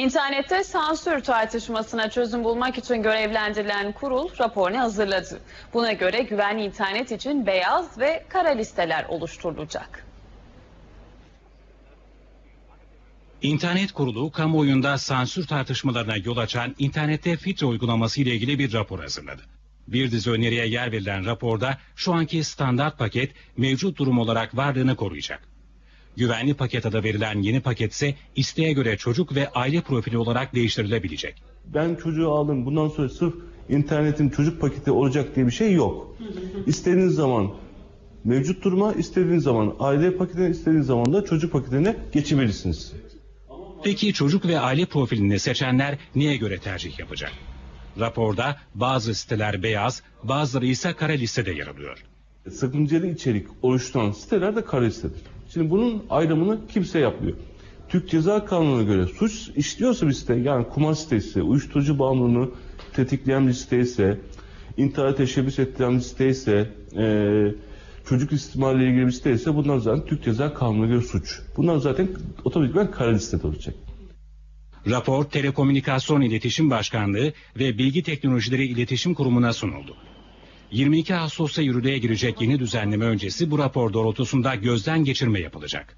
İnternette sansür tartışmasına çözüm bulmak için görevlendirilen kurul raporunu hazırladı. Buna göre güvenli internet için beyaz ve kara listeler oluşturulacak. İnternet Kurulu kamuoyunda sansür tartışmalarına yol açan internette filtre uygulaması ile ilgili bir rapor hazırladı. Bir dizi öneriye yer verilen raporda şu anki standart paket mevcut durum olarak varlığını koruyacak. Güvenli paket adı verilen yeni paket ise isteğe göre çocuk ve aile profili olarak değiştirilebilecek. Ben çocuğu aldım bundan sonra sırf internetin çocuk paketi olacak diye bir şey yok. İstediğiniz zaman mevcut duruma, istediğiniz zaman aile paketine, istediğiniz zaman da çocuk paketine geçebilirsiniz. Peki çocuk ve aile profilini seçenler neye göre tercih yapacak? Raporda bazı siteler beyaz, bazıları ise kara listede yer alıyor. Sakıncalı içerik oluşturan siteler de kara listedir. Şimdi bunun ayrımını kimse yapmıyor. Türk Ceza Kanunu'na göre suç işliyorsa bir site yani kumar sitesi, uyuşturucu bağımlılığını tetikleyen bir site ise, intihara teşebbüs ettiren bir site ise, eee, çocuk istismarıyla ilgili bir site ise bunlar zaten Türk Ceza Kanunu'na göre suç. Bunlar zaten otomatikman kara listede olacak. Rapor Telekomünikasyon İletişim Başkanlığı ve Bilgi Teknolojileri İletişim Kurumu'na sunuldu. 22 Ağustos'ta yürürlüğe girecek yeni düzenleme öncesi bu rapor doğrultusunda gözden geçirme yapılacak.